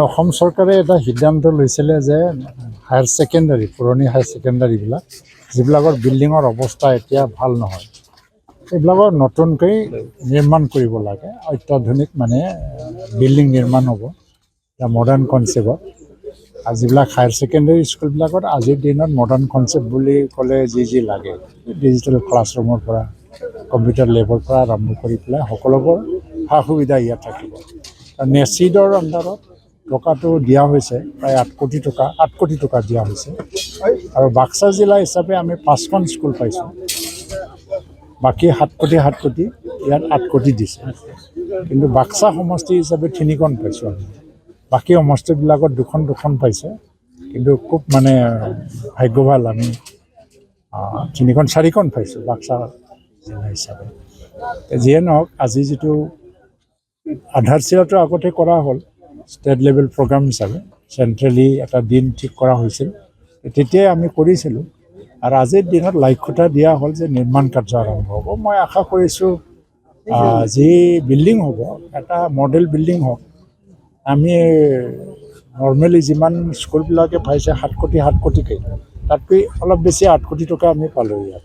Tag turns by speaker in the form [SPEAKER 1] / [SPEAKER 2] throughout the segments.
[SPEAKER 1] অসম চৰকাৰে এটা সিদ্ধান্ত লৈছিলে যে হায়াৰ ছেকেণ্ডাৰী পুৰণি হায়াৰ ছেকেণ্ডাৰীবিলাক যিবিলাকৰ বিল্ডিঙৰ অৱস্থা এতিয়া ভালো নহয় এইবিলাকৰ নতুনকৈ নিৰ্মাণ কৰিব লাগে, অত্যাধুনিক মানে বিল্ডিং নিৰ্মাণ হ'ব, এতিয়া মডাৰ্ণ কনচেপ্টত আৰু যিবিলাক হায়াৰ ছেকেণ্ডাৰী স্কুলবিলাকত আজিৰ দিনত মডাৰ্ণ কনচেপ্ট বুলি ক'লে যি যি লাগে ডিজিটেল ক্লাছৰুমৰ পৰা কম্পিউটাৰ লেবৰ পৰা আৰম্ভ কৰি পেলাই সকলোবোৰ সা সুবিধা ইয়াত থাকিব। নেচিডৰ আণ্ডাৰত টকাটো দিয়া হৈছে, প্ৰায় আঠ কোটি টকা, আঠ কোটি টকা দিয়া হৈছে। আৰু বাক্সা জিলা হিচাপে আমি পাঁচখন স্কুল পাইছোঁ। বাকী সাত কোটি সাত কোটি, ইয়াত আঠ কোটি দিছে। কিন্তু বাক্সা সমষ্টি হিচাপে তিনিখন পাইছোঁ আমি। বাকী সমষ্টিবিলাকত দুখন দুখন পাইছে। কিন্তু খুব মানে ভাগ্য ভালো আমি তিনিখন, চাৰিখন পাইছোঁ বাক্সা জিলা হিচাপে। যিয়ে নহওক, আজি যিটো আধাৰশিলাটো আগতে কৰা হ'ল ষ্টেট লেভেল প্ৰগ্ৰাম হিচাপে চেণ্ট্ৰেলি এটা দিন ঠিক কৰা হৈছিল। তেতিয়াই আমি কৰিছিলোঁ। আৰু আজিৰ দিনত লাক্ষ্যতা দিয়া হ'ল যে নিৰ্মাণ কাৰ্য আৰম্ভ হ'ব। মই আশা কৰিছোঁ যি বিল্ডিং হ'ব, এটা মডেল বিল্ডিং হওক, আমি নৰ্মেলি যিমান স্কুলবিলাকে পাইছে, সাত কোটি, সাত কোটিকৈ, তাতকৈ অলপ বেছি আঠ কোটি টকা আমি পালোঁ ইয়াত।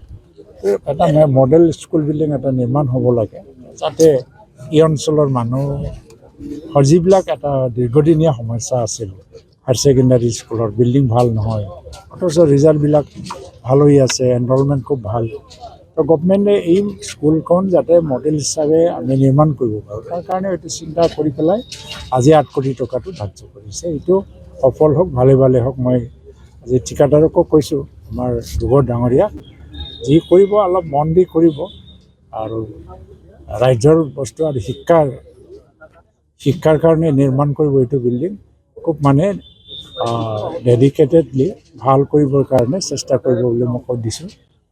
[SPEAKER 1] এটা মডেল স্কুল বিল্ডিং এটা নিৰ্মাণ হ'ব লাগে, যাতে এই অঞ্চলৰ মানুহ যিবিলাক এটা দীৰ্ঘদিনীয়া সমস্যা আছিল হায়াৰ ছেকেণ্ডাৰী স্কুলৰ বিল্ডিং ভালো নহয় অথচ ৰিজাল্টবিলাক ভালো হৈ আছে এনৰলমেণ্ট খুব ভালো। তো গভমেণ্টে এই স্কুলখন যাতে মডেল হিচাপে আমি নিৰ্মাণ কৰিব পাৰোঁ, তাৰ কাৰণে এইটো চিন্তা কৰি পেলাই আজি আঠ কোটি টকাটো ধাৰ্য কৰিছে। এইটো সফল হওক, ভালে ভালে হওক, মই আজি ঠিকাদাৰকো কৈছোঁ, আমাৰ দুগৰ ডাঙৰীয়া, যি কৰিব, অলপ মন দি কৰিব, আৰু ৰাজ্যৰ বস্তু আৰু শিক্ষাৰ শিক্ষাৰ কাৰণে নিৰ্মাণ কৰিব এইটো বিল্ডিং খুব মানে ডেডিকেটেডলি ভালো কৰিবৰ কাৰণে চেষ্টা কৰিব বুলি মই কৈ দিছোঁ।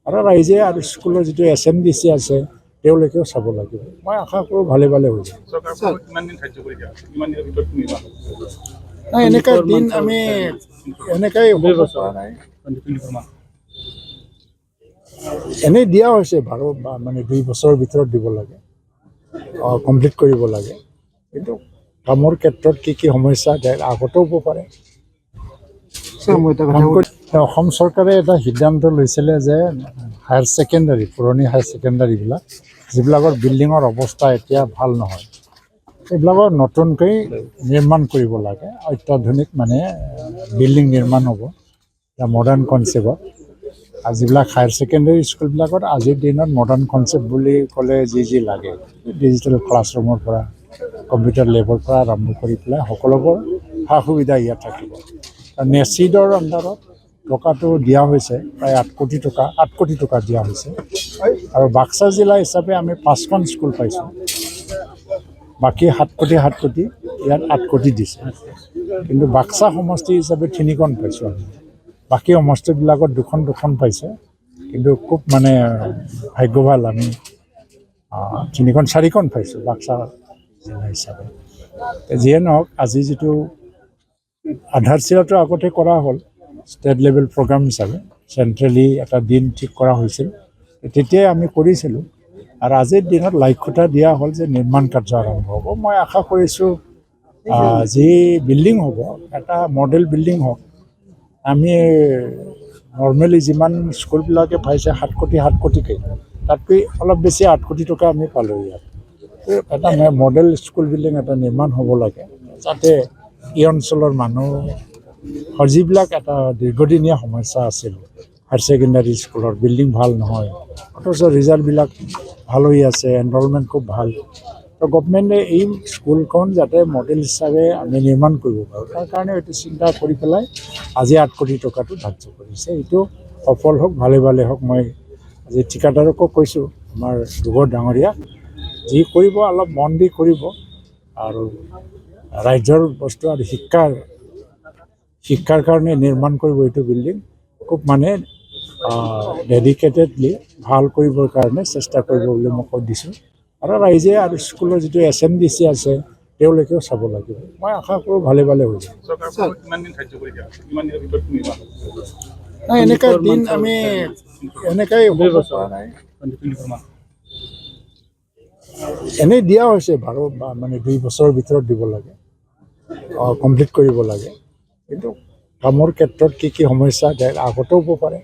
[SPEAKER 1] আৰু ৰাইজে আৰু স্কুলৰ যিটো এছ এম ডি চি আছে তেওঁলোকেও চাব লাগিব। মই আশা কৰোঁ ভালে ভালে হৈ যাব।
[SPEAKER 2] দিন?
[SPEAKER 1] নাই এনেকুৱা আমি এনেকাই হ'ব পৰা নাই।
[SPEAKER 2] মান
[SPEAKER 1] এনেই দিয়া হৈছে বাৰু বা মানে দুই বছৰৰ ভিতৰত দিব লাগে। কমপ্লিট কৰিব লাগে। কিন্তু কামৰ ক্ষেত্ৰত কি কি সমস্যা থাকে আগতেও হ'ব পাৰে। অসম চৰকাৰে এটা সিদ্ধান্ত লৈছিলে যে হায়াৰ ছেকেণ্ডাৰী পুৰণি হায়াৰ ছেকেণ্ডাৰীবিলাক যিবিলাকৰ বিল্ডিঙৰ অৱস্থা এতিয়া ভালো নহয় এইবিলাকৰ নতুনকৈ নিৰ্মাণ কৰিব লাগে। অত্যাধুনিক মানে বিল্ডিং নিৰ্মাণ হ'ব এতিয়া মডাৰ্ণ কনচেপ্টত আৰু যিবিলাক হায়াৰ ছেকেণ্ডাৰী স্কুলবিলাকত আজিৰ দিনত মডাৰ্ণ কনচেপ্ট বুলি ক'লে যি যি লাগে ডিজিটেল ক্লাছৰুমৰ পৰা কম্পিউটাৰ লেবৰ পৰা আৰম্ভ কৰি পেলাই সকলোবোৰ সা সুবিধা ইয়াত থাকিব। নেচিডৰ আণ্ডাৰত টকাটো দিয়া হৈছে, প্ৰায় আঠ কোটি টকা, আঠ কোটি টকা দিয়া হৈছে। আৰু বাক্সা জিলা হিচাপে আমি পাঁচখন স্কুল পাইছোঁ। বাকী সাত কোটি সাত কোটি, ইয়াত আঠ কোটি দিছে। কিন্তু বাক্সা সমষ্টি হিচাপে তিনিখন পাইছোঁ আমি। বাকী সমষ্টিবিলাকত দুখন দুখন পাইছে। কিন্তু খুব মানে ভাগ্য ভালো আমি তিনিখন, চাৰিখন পাইছোঁ বাক্সা জিলা হিচাপে। যিয়ে নহওক, আজি যিটো আধাৰশিলাটো আগতে কৰা হ'ল ষ্টেট লেভেল প্ৰগ্ৰাম হিচাপে চেণ্ট্ৰেলি এটা দিন ঠিক কৰা হৈছিল, তেতিয়াই আমি কৰিছিলোঁ। আৰু আজিৰ দিনত লাক্ষ্যতা দিয়া হ'ল যে নিৰ্মাণ কাৰ্য আৰম্ভ হ'ব। মই আশা কৰিছোঁ যি বিল্ডিং হ'ব, এটা মডেল বিল্ডিং হওক, আমি নৰ্মেলি যিমান স্কুলবিলাকে পাইছে, সাত কোটি, সাত কোটিকৈ, তাতকৈ অলপ বেছি আঠ কোটি টকা আমি পালোঁ ইয়াত। এটা মডেল স্কুল বিল্ডিং এটা নিৰ্মাণ হ'ব লাগে। যাতে এই অঞ্চলৰ মানুহ যিবিলাক এটা দীৰ্ঘদিনীয়া সমস্যা আছিল হায়াৰ ছেকেণ্ডাৰী স্কুলৰ বিল্ডিং ভালো নহয়, অথচ ৰিজাল্টবিলাক ভালো হৈ আছে এনৰলমেণ্ট খুব ভালো। তো গভমেণ্টে এই স্কুলখন যাতে মডেল হিচাপে আমি নিৰ্মাণ কৰিব পাৰোঁ, তাৰ কাৰণে এইটো চিন্তা কৰি পেলাই আজি আঠ কোটি টকাটো ধাৰ্য কৰিছে। এইটো সফল হওক, ভালে ভালে হওক, মই আজি ঠিকাদাৰকো কৈছোঁ, আমাৰ দুগৰ ডাঙৰীয়া। যি কৰিব অলপ মন দি কৰিব আৰু ৰাজ্যৰ বস্তু আৰু শিক্ষাৰ শিক্ষাৰ কাৰণে নিৰ্মাণ কৰিব এইটো বিল্ডিং খুব মানে ডেডিকেটেডলি ভালো কৰিবৰ কাৰণে চেষ্টা কৰিব বুলি মই কৈ দিছোঁ। আৰু ৰাইজে আৰু স্কুলৰ যিটো এছ এম ডি চি আছে তেওঁলোকেও চাব লাগিব। মই আশা কৰোঁ ভালে ভালে হৈ যাব।
[SPEAKER 2] দিন
[SPEAKER 1] এনেকুৱা দিন আমি এনেকাই হ'ব পৰা নাই। এনেই দিয়া হৈছে, বাৰ মানে দুই বছৰৰ ভিতৰত দিব লাগে কমপ্লিট কৰিব লাগে। কিন্তু কামৰ ক্ষেত্ৰত কি কি সমস্যা, আগতেও হ'ব পাৰে।